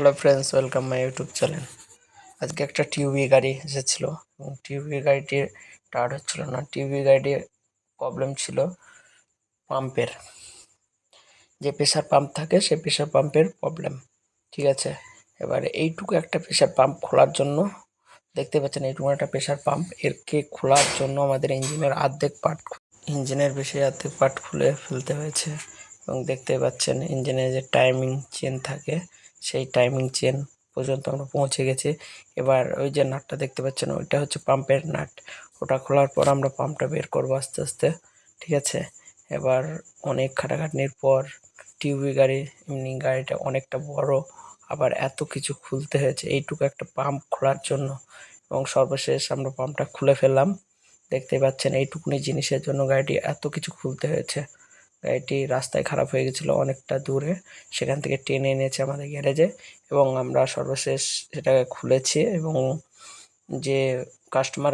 Hello friends, welcome my YouTube channel. আজকে একটা টিউবি গাড়ি এসেছিল। এবং টিউবি গাড়িটির টায়ার হচ্ছিল না, টিউবি গাড়িটির প্রবলেম ছিল পাম্পের যে প্রেশার পাম্প থাকে সেই প্রেশার পাম্পের প্রবলেম ঠিক আছে? এবার এইটুকু একটা প্রেশার পাম্প খোলার জন্য, দেখতে পাচ্ছেন এইটুকু একটা প্রেশার পাম্প এরকে খোলার জন্য আমাদের ইঞ্জিনের অর্ধেক পার্ট ইঞ্জিনের বেশি অর্ধেক পার্ট খুলে ফেলতে হয়েছে। এবং দেখতে পাচ্ছেন ইঞ্জিনের যে টাইমিং চেন থাকে, সেই টাইমিং চেন পর্যন্ত আমরা পৌঁছে গেছি। এবার ওই যে নাটটা দেখতে পাচ্ছেন, ওইটা হচ্ছে পাম্পের নাট। ওটা খোলার পর আমরা পাম্পটা বের করব আস্তে আস্তে, ঠিক আছে? এবার অনেক খাটাখাটনির পর টিউবি গাড়ি, এমনি গাড়িটা অনেকটা বড়, আবার এত কিছু খুলতে হয়েছে, এইটুকু একটা পাম্প খোলার জন্য। এবং সর্বশেষ আমরা পাম্পটা খুলে ফেললাম। দেখতে পাচ্ছেন, এইটুকুনি জিনিসের জন্য গাড়িটি এত কিছু খুলতে হয়েছে। গাড়িটি রাস্তায় খারাপ হয়ে গেছিল অনেকটা দূরে। সেখান থেকে টেনে এনেছে আমাদের গ্যারেজে এবং আমরা সর্বশেষ সেটাকে খুলেছি এবং যে কাস্টমার